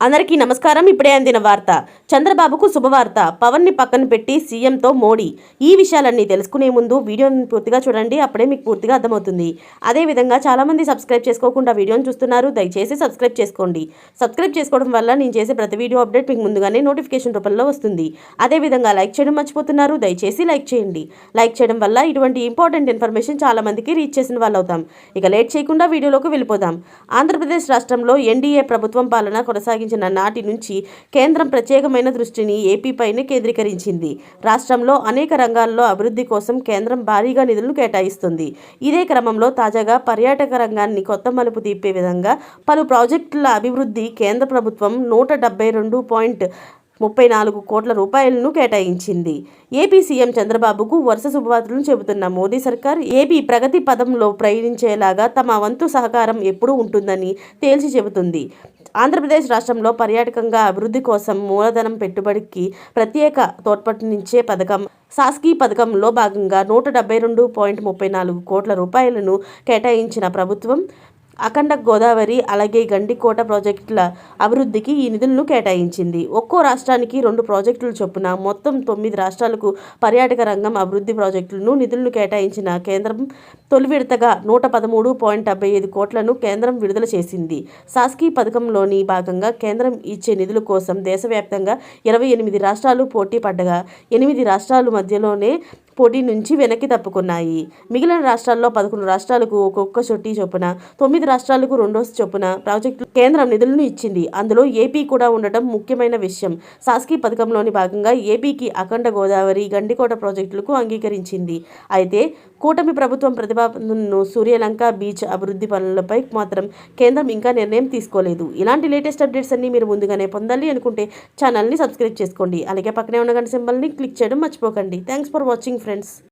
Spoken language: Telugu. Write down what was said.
అందరికీ నమస్కారం. ఇప్పుడే అందిన వార్త. చంద్రబాబుకు శుభవార్త. పవన్ని పక్కన పెట్టి సీఎంతో మోడీ. ఈ విషయాలన్నీ తెలుసుకునే ముందు వీడియోని పూర్తిగా చూడండి. అప్పుడే మీకు పూర్తిగా అర్థమవుతుంది. అదేవిధంగా చాలామంది సబ్స్క్రైబ్ చేసుకోకుండా వీడియోని చూస్తున్నారు. దయచేసి సబ్స్క్రైబ్ చేసుకోండి. సబ్స్క్రైబ్ చేసుకోవడం వల్ల నేను చేసే ప్రతి వీడియో అప్డేట్ మీకు ముందుగానే నోటిఫికేషన్ రూపంలో వస్తుంది. అదేవిధంగా లైక్ చేయడం మర్చిపోతున్నారు. దయచేసి లైక్ చేయండి. లైక్ చేయడం వల్ల ఇటువంటి ఇంపార్టెంట్ ఇన్ఫర్మేషన్ చాలామందికి రీచ్ చేసిన వాళ్ళు అవుతాం ఇక లేట్ చేయకుండా వీడియోలోకి వెళ్ళిపోదాం. ఆంధ్రప్రదేశ్ రాష్ట్రంలో ఎన్డీఏ ప్రభుత్వం పాలన కొనసాగి కొనసాగించిన నాటి నుంచి కేంద్రం ప్రత్యేకమైన దృష్టిని ఏపీపైనే కేంద్రీకరించింది. రాష్ట్రంలో అనేక రంగాల్లో అభివృద్ధి కోసం కేంద్రం భారీగా నిధులను కేటాయిస్తుంది. ఇదే క్రమంలో తాజాగా పర్యాటక రంగాన్ని కొత్త మలుపు తిప్పే విధంగా పలు ప్రాజెక్టుల అభివృద్ధి కేంద్ర ప్రభుత్వం నూట డెబ్బై రెండు పాయింట్ ముప్పై నాలుగు కోట్ల రూపాయలను కేటాయించింది. ఏపీ సీఎం చంద్రబాబుకు వరుస శుభవార్తలను చెబుతున్న మోదీ సర్కార్ ఏపీ ప్రగతి పదంలో ప్రయాణించేలాగా తమ వంతు సహకారం ఎప్పుడూ ఉంటుందని తేల్చి చెబుతుంది. ఆంధ్రప్రదేశ్ రాష్ట్రంలో పర్యాటకంగా అభివృద్ధి కోసం మూలధనం పెట్టుబడికి ప్రత్యేక తోడ్పట్టునిచ్చే పథకం సాస్కీ పథకంలో భాగంగా నూట డెబ్బై రెండు పాయింట్ ముప్పై నాలుగు కోట్ల రూపాయలను కేటాయించిన ప్రభుత్వం అఖండ గోదావరి అలాగే గండికోట ప్రాజెక్టుల అభివృద్ధికి ఈ నిధులను కేటాయించింది. ఒక్కో రాష్ట్రానికి రెండు ప్రాజెక్టులు చొప్పున మొత్తం తొమ్మిది రాష్ట్రాలకు పర్యాటక రంగం అభివృద్ధి ప్రాజెక్టులను నిధులను కేటాయించిన కేంద్రం తొలి విడతగా నూట పదమూడు పాయింట్ డెబ్బై ఐదు కోట్లను కేంద్రం విడుదల చేసింది. సాస్కీ పథకంలోని భాగంగా కేంద్రం ఇచ్చే నిధుల కోసం దేశవ్యాప్తంగా ఇరవై ఎనిమిది రాష్ట్రాలు పోటీ పడ్డగా ఎనిమిది రాష్ట్రాలు మధ్యలోనే పోటీ నుంచి వెనక్కి తప్పుకున్నాయి. మిగిలిన రాష్ట్రాల్లో పదకొండు రాష్ట్రాలకు ఒక్కొక్క చొట్టి చొప్పున తొమ్మిది రాష్ట్రాలకు రెండో చొప్పున ప్రాజెక్టు కేంద్రం నిధులను ఇచ్చింది. అందులో ఏపీ కూడా ఉండటం ముఖ్యమైన విషయం. సాస్కీ పథకంలోని భాగంగా ఏపీకి అఖండ గోదావరి గండికోట ప్రాజెక్టులకు అంగీకరించింది. అయితే కూటమి ప్రభుత్వం ప్రతిపాదనను సూర్యలంక బీచ్ అభివృద్ధి పనులపై మాత్రం కేంద్రం ఇంకా నిర్ణయం తీసుకోలేదు. ఇలాంటి లేటెస్ట్ అప్డేట్స్ అన్ని మీరు ముందుగానే పొందాలి అనుకుంటే ఛానల్ని సబ్స్క్రైబ్ చేసుకోండి. అలాగే పక్కనే ఉన్న గంట సింబల్ని క్లిక్ చేయడం మర్చిపోకండి. Thanks for watching friends.